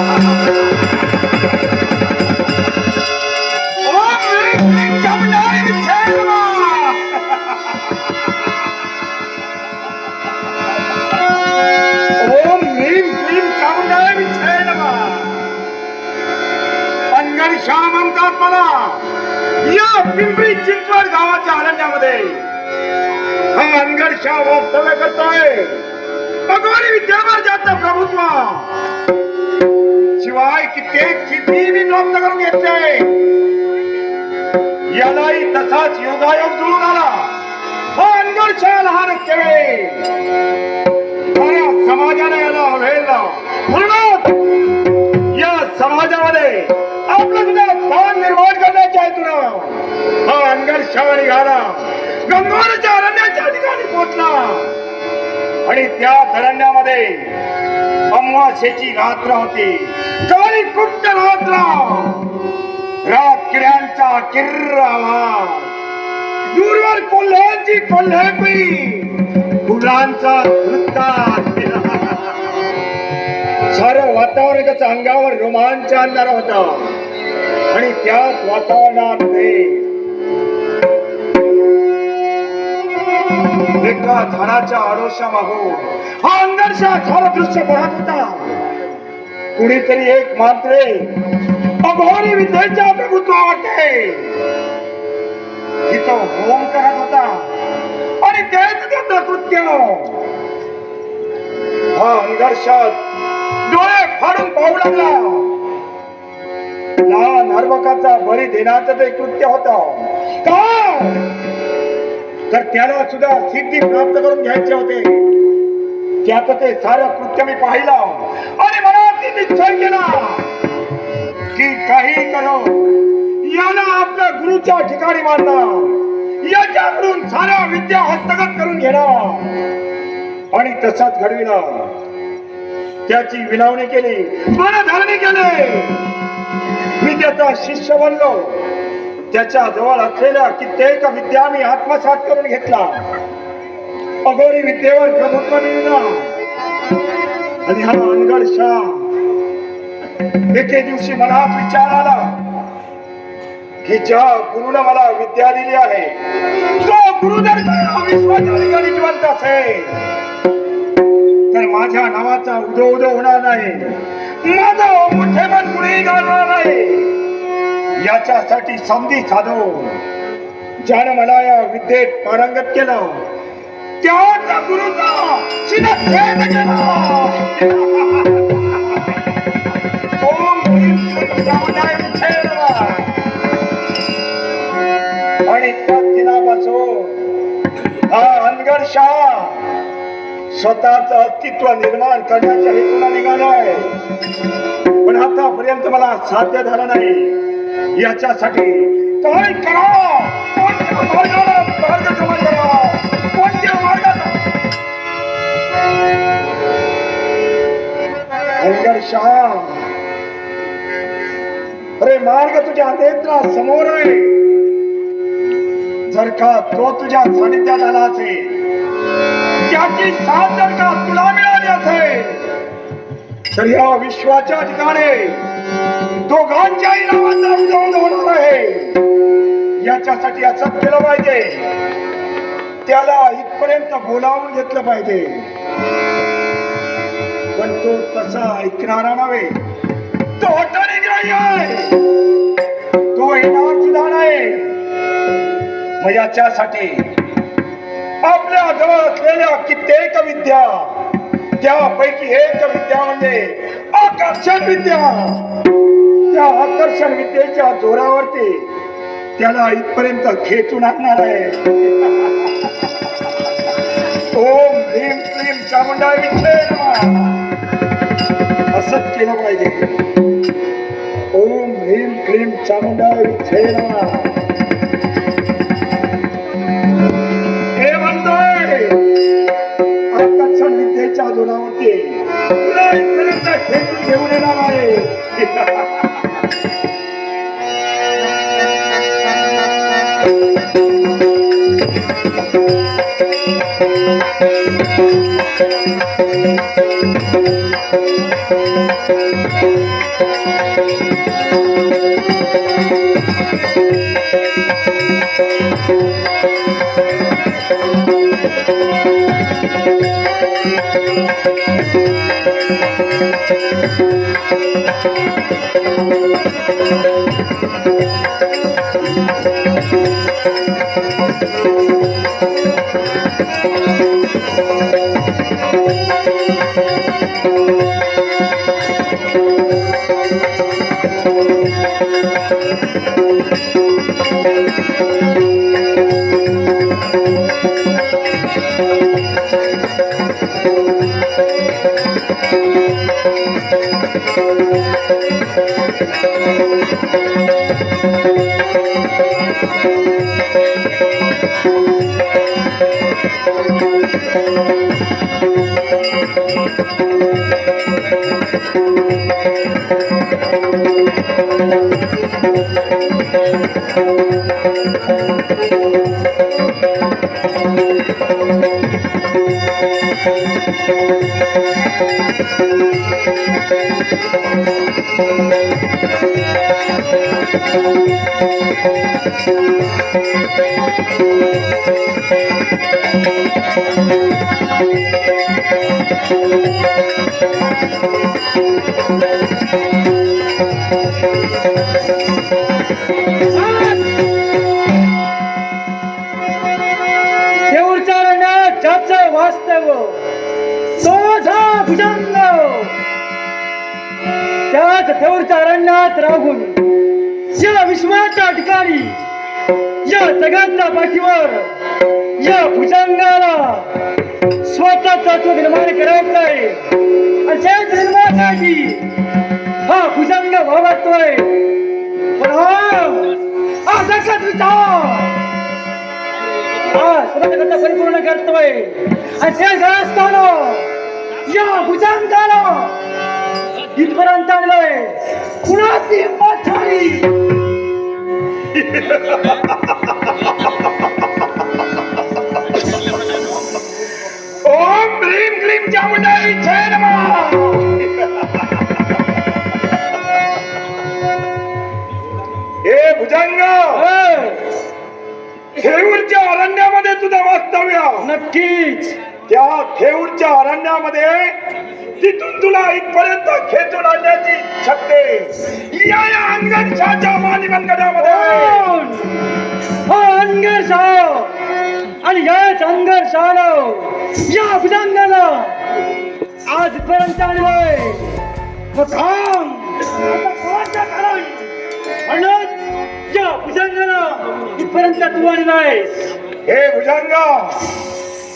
ओम ह्रीं म्हणतात मला या पिंपरी चिंचवड गावाच्या अरण्यामध्ये हा अनगड वक्तव्य करतोय भगवान विद्यावर जात प्रभुत्व शिवाय कित्येक सिद्धी मी प्राप्त करून घेतले. यालाही तसाच योगायोग जुळून आला. हा अनगड लहान केले. साऱ्या समाजाने याला अवहेलला म्हणून या समाजामध्ये आपलं सुद्धा स्थान निर्माण करण्याच्या हेतून हा अनगड निघाला. गंगोरच्या अरण्याच्या ठिकाणी पोहोचला. आणि त्या अरण्यामध्ये अमावास्येची रात्र होती. काळी कुट्ट रात्र. रात किड्यांचा किर्र आवाज. दूरवर कोल्ह्यांची कोल्हेपी. फुलांचा धुत्कार सारं वातावरण त्याच्या अंगावर रोमांच आणणार होता. आणि त्याच वातावरणात एका झाडाच्या आडोशा मागून हा अंगरशा झाड दृश्य पाहत होता. कुणीतरी एक मात्रे अघोरी विद्येच्या प्रभुत्वावरते तिथं होम करत होता. आणि तेच त्याचं कृत्य हा अंगर्षात डोळे फाडून पाहू लागला. लहान हरवकाचा बळी देण्याचं ते कृत्य होत. का? तर त्याला सुद्धा सिद्धी प्राप्त करून घ्यायचे होते. त्याचं ते सारं कृत्य मी पाहिलं. आणि मनात निश्चय केला की काही करो याला आपल्या गुरुच्या ठिकाणी मांडणार याच्याकडून साऱ्या विद्या हस्तगत करून घेणार. आणि तसाच घडविला त्याची विनावणी केली. मनधारणी केले. मी त्याचा शिष्य बनलो. त्याच्याजवळ असलेल्या कित्येक विद्या मी आत्मसात करून घेतला. अगोरी विद्येवर प्रभुत्व मिळला आणि हा अनगड शाह एके दिवशी मनात विचार आला की ज्या गुरुनं मला विद्या दिली आहे तो गुरु जर का असेल. तर माझ्या नावाचा उदो उदो होणार नाही. माझा मोठेपण कुणीही घालणार नाही. याच्यासाठी संधी साधो ज्यानं मला या विद्येत पारंगत केलं. त्याचा गुरुचा शिरच्छेद केला. आणि त्या दिनापासून हा अनगड शाह स्वतःच अस्तित्व निर्माण करण्याच्या हेतूला निघालाय. पण आतापर्यंत मला साध्य झालं नाही. याच्यासाठी काय करा? कोणत्या मार्गाला मार्ग कोणत्या शाह अरे मार्ग तुझ्या नेत्रा समोर आहे. जर का तो तुझ्या सानिध्यात आला असेल त्याची साथ जर का तर या विश्वाच्या ठिकाणी दोघांच्याही नावाचा उदोन होणार आहे. याच्यासाठी असं केलं पाहिजे. त्याला इथपर्यंत बोलावून घेतलं पाहिजे. पण तो तसा ऐकणारा नव्हे. तो हट्टाने आहे. तो येणार सुद्धा नाही मग याच्यासाठी आपल्या जवळ असलेल्या कित्येक विद्या त्यापैकी एक विद्या म्हणजे आकर्षण विद्या. त्या आकर्षण विद्येच्या जोरावरती त्याला इथपर्यंत खेचून आणणार आहे. ओम ह्रीं क्लीं चामुंडा विच्छे असंच केलं पाहिजे. ओम ह्रीं क्लीं चामुंडा विच्छे खेचून घेऊन येणार Thank you. आहे देऊळच्या त्याच देऊळच्या राहून या विश्वाच्या ठिकाणी या जगाच्या पाठीवर या भुजंगाला स्वतःचा तो निर्माण करायचा आहे अशाच निर्माणासाठी हा भुजंग भावतोय. पण हा हा विचार परिपूर्ण करतोय. आणि ते असताना या भुजंगाला इथपर्यंत आणलंय. कुणाची हिंमत झाली ओम चामुंडाई जय हे भुजंग थेऊरच्या अरण्यामध्ये तुझं वास्तव्य नक्कीच. त्या थेऊरच्या अरण्यामध्ये तिथून तुला इथपर्यंत खेचून आणण्याची शक्ती या या मानिमंगडामध्ये कोण? हा अंगरशाह आणि याच अंगरशाला या भुजंगाला आजपर्यंत आणलंय. कोणाचं कारण? म्हणून या भुजंगाला इथपर्यंत तू आणलायस. हे भुजंग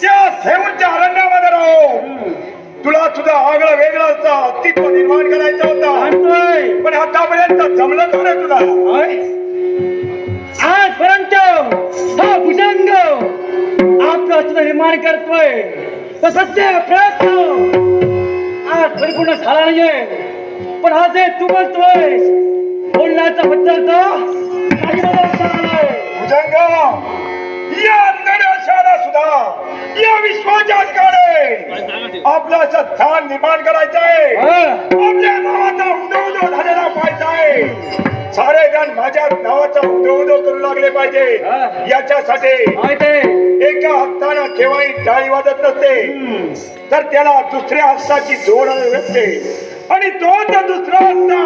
त्या थेऊरच्या अरण्यामध्ये राहू. तुला तुझं आगळं वेगळं असं अस्तित्व निर्माण करायचं होतं. पण आतापर्यंत जमलं का रे तुला? आजपर्यंत हा भुजंग. आपलं अस्तित्व निर्माण करतोय. प्रत्येक प्रयत्न. आज परिपूर्ण झाला नाहीये. पण आज हे तू बोलतोय बोलण्याचा बद्दल तर काही बदल झाला नाही. भुजंग! सुद्धा या विश्वाच्या ठिकाणी आपलं असं स्थान निर्माण करायचं आहे? आपल्या नावाचा उदो उदो झालेला पाहिजे आहे सारे जण माझ्या नावाचा उदो उदो करू लागले पाहिजे. याच्यासाठी एका हस्तानं केव्हाही टाळी वाजत नसते. तर त्याला दुसऱ्या हस्ताची जोड असते आणि तो तर दुसरा हस्ता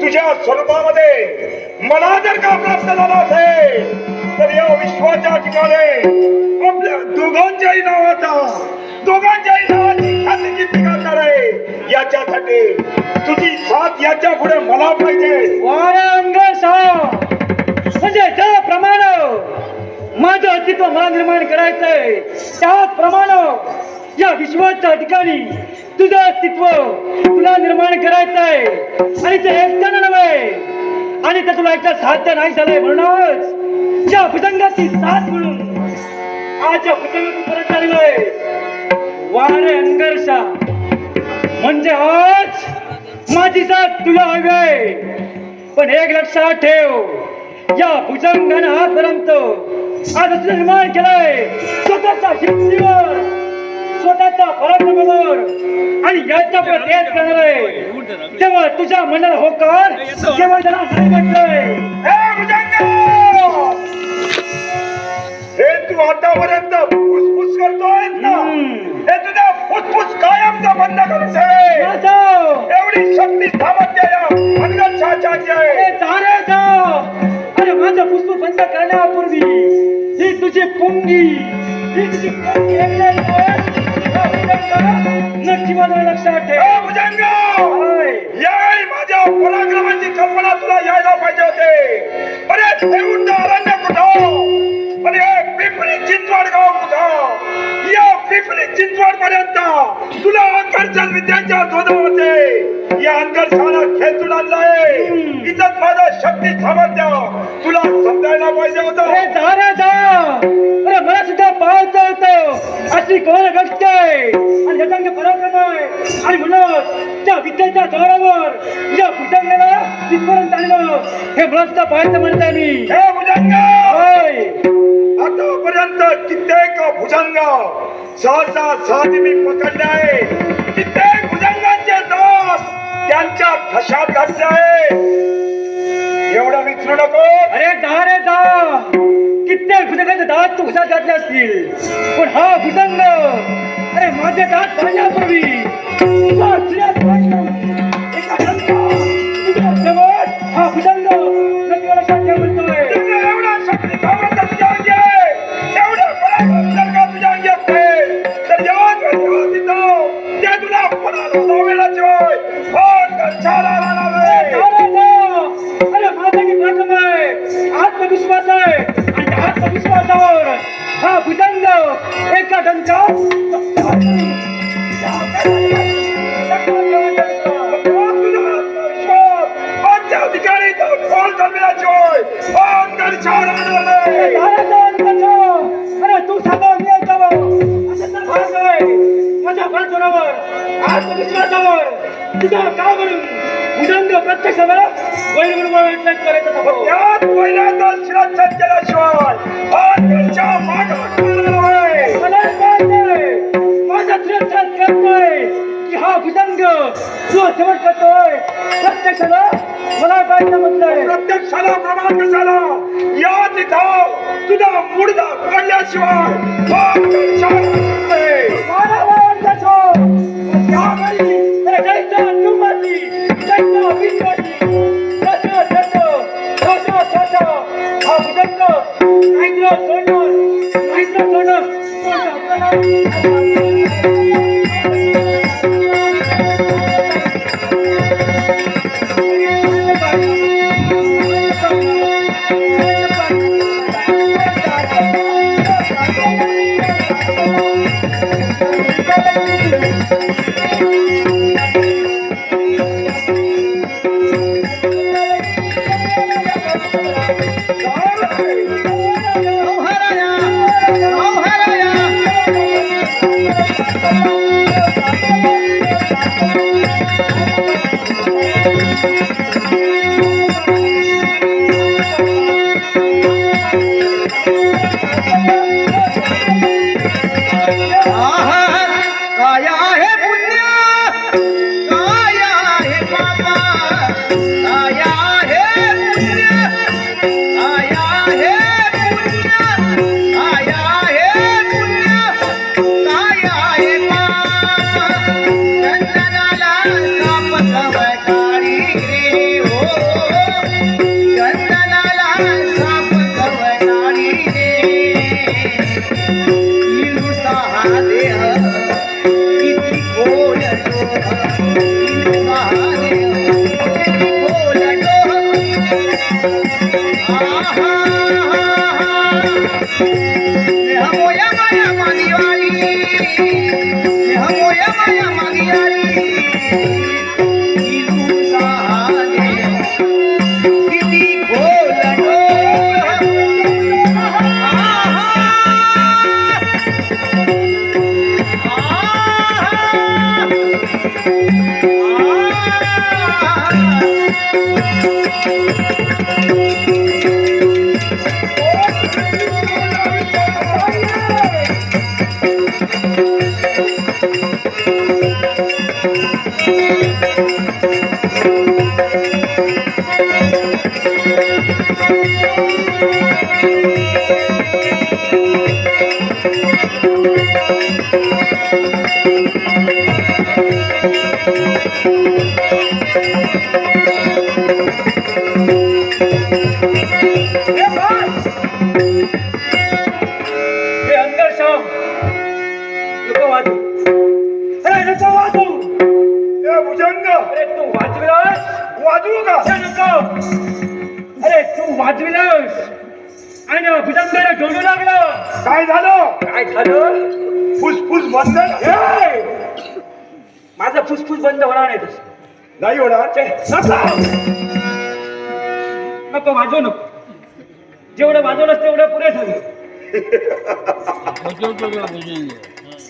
तुझ्या स्वरूपामध्ये मला जर का प्राप्त झाला असेल तर या विश्वाच्या ठिकाणी. आपल्या दोघांच्याही नावाचा दोघांच्याही नावाची ख्याती किती करणार आहे. याच्यासाठी तुझी साथ याच्यापुढे मला पाहिजे. वारंगशाह म्हणजे ज्याप्रमाणे माझं अस्तित्व मला निर्माण करायचंय त्याचप्रमाणे या विश्वाच्या ठिकाणी तुझं अस्तित्व तुला निर्माण करायचंय. आणि ते एकट्यानं नव्हे आणि ते तुला एकदा साध्य नाही झालंय म्हणूनच या भुजंगाची साथ म्हणून आज या भुजंगातून परत आलेलोय वारे अंगरशा. म्हणजे आज माझी साथ तुला हवी आहे पण एक लक्षात ठेव या भुजंगाने आजपर्यंत आज निर्माण केलंय स्वतःच्या हिमतीवर स्वतःचा पराक्रमावर आणि याच्यापुढे तेच करणार आहे तेव्हा तुझ्या मनाला होकार केवळ जरा नाही म्हटलंय हे हे तू आतापर्यंत फुसफुस करतोय ना. हे तुझा फुसफुस कायमचा बंद करून ठेव. एवढी शक्ती सामर्थ्य या मनगटाची आहे अरे जा रे जा. अरे माझं फुसफुस बंद करण्यापूर्वी ही तुझी पुंगी ही तुझी. नक्की माझं लक्षात ठेव. भुजंग. यावेळी माझ्या पराक्रमाची कल्पना तुला यायला पाहिजे होते. अरे देऊन पिंपरी चिंचवड पर्यंत तुला अंकरचंद विद्यांच्या शोध होते या अंकरशाला खेचून आणलाय. हम्म. इथं माझं शक्ती सामर्थ्य तुला समजायला पाहिजे होतं. जा रे जा. अरे मला सुद्धा पाहता येतं अशी कोण गोष्ट आहे. आणि जटांग पराक्रम आहे. आणि म्हणून त्या विद्येच्या जोरावर या भुजंगाला तिथपर्यंत आणलं. हे मला सुद्धा पाहायचं म्हणताय मी. हे भुजंग! होय. आतापर्यंत कित्येक भुजंग सहसा सहजी मी पकडले आहे. कित्येक भुजंगांचे दोष त्यांच्या घशात घातले आहे. एवढं विचारू नको. अरे जा रे जा. कित्येक भुजंगांचे दात तू घुसात घातले असतील. पण हा भुजंग अरे माझे दात पाहण्यापूर्वी तुझा शिरात एका हा भुजंग तुझा का म्हणून भुजंग प्रत्यक्षाला वैरवैरवैरवैरवैर करायचा स्वभाव. यात पहिल्यांदा शिरच्छेद केल्याशिवाय अंगणच्या मागात पडणार आहे. मला कळतंय. माझा शिरच्छेद करतोय की हा भुजंग तू सेवन करतोय प्रत्यक्षाला मला पाहिजे म्हटलंय प्रत्यक्षाला प्रमाण कशाला या धाव तुझा मुडदा पडल्याशिवाय अंगण छान आणणार हा भुजंग नाहीतर सोडणार, नाहीतर सोडणार. पण नको वाजव नको. जेवढं वाजवलंस तेवढं पुरे झालं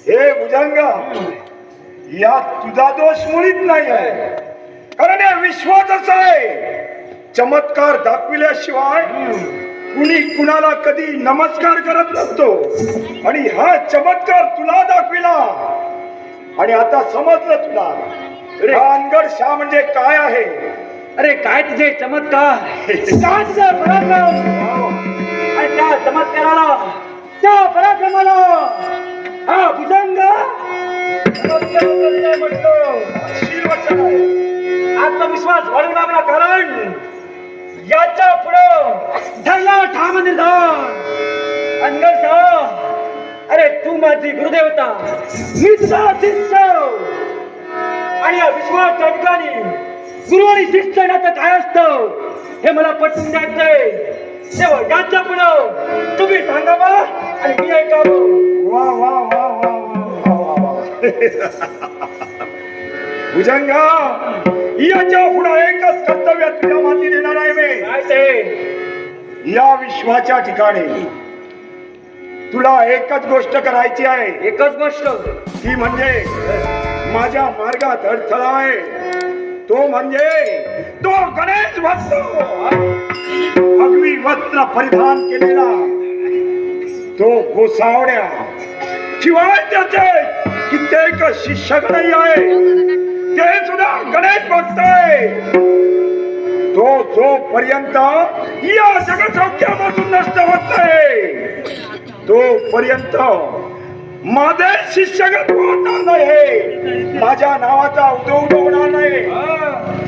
हे भुजंगा या तुझा दोष मुळीच नाही आहे कारण या विश्वासच आहे. चमत्कार दाखविल्याशिवाय कुणी कुणाला कधी नमस्कार करत नसतो. आणि हा चमत्कार तुला दाखविला. आणि आता समजलं तुला. हा अनगड शाह म्हणजे काय आहे? अरे काय तुझे चमत्कार? काय तुझे पराक्रम? आणि त्या चमत्काराला त्या पराक्रमाला हा भुजंग आत्मविश्वास वाढू लागला कारण याच्या पुढं धरला ठाम निर्धार. अनगर साह अरे तू माझी गुरुदेवता. मी तुझा शिष्य आणि या विश्वाच्या ठिकाणी गुरु आणि शिष्य नातं काय असतं हे मला पटवून द्यायचंय. तेव्हा याच्या पुढं तुम्ही सांगावा आणि मी ऐकावं. वा वा वा वा वा वा वा. भुजंगा याच्यापुढे एकच कर्तव्य तुझ्या माती देणार आहे मी. काय ते? या विश्वाच्या ठिकाणी तुला एकच गोष्ट करायची आहे. एकच गोष्ट. ती म्हणजे माझ्या मार्गात अडथळा आहे. तो म्हणजे तो गणेश भक्त. अगदी वस्त्र परिधान केलेला तो गोसावड्या. शिवाय त्याचे कित्येक शिष्यगणही आहे. ते सुद्धा गणेश भक्त आहे. तो जोपर्यंत या जगसौख्यापासून नष्ट होत नाही तोपर्यंत माझे शिष्यगत होणार नाही. माझ्या नावाचा उदो होणार नाही.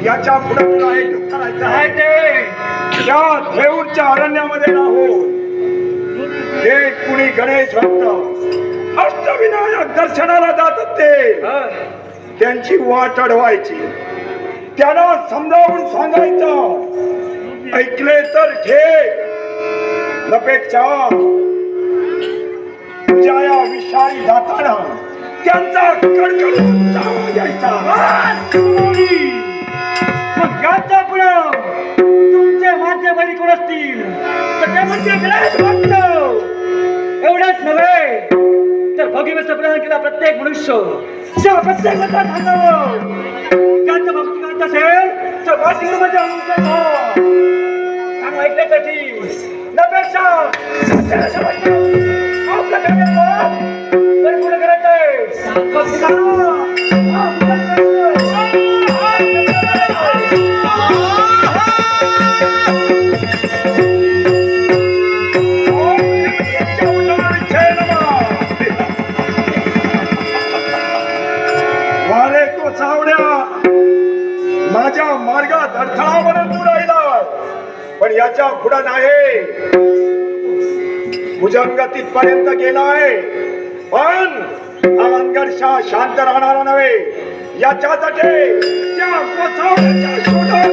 याच्यापुढे तुला एक करायचं आहे. ते त्या देऊरच्या अरण्यामध्ये राहून हे कुणी गणेश भक्त अष्टविनायक दर्शनाला जात होते त्यांची वाट अडवायची. त्यांना समजावून सांगायचं. ऐकले तर ठेक नपेक्षा. तुझ्या या विषारी जाताना त्यांचा कडकडून चावा घ्यायचा मग याच्या पुढं तुमचे माझे बळी कोण असतील? तर ते म्हणजे गणेश भक्त. एवढंच नव्हे तर भगिमेचं प्रदान केला प्रत्येक मनुष्य. त्या प्रत्येकाचा सांगावं ज्यांचं भक्ती करत असेल तर वाटीमध्ये म्हणजे द्यायचं. सांग ऐकले नपेक्षा तो माझ्या मार्गात अडथळा म्हणून तू राहिला पण याच्या पुढं नाही. भुजंग तिथपर्यंत गेला आहे पण अवनगड शाह शांत राहणार नव्हे. याच्यासाठी त्या कोथावण्याच्या शोधात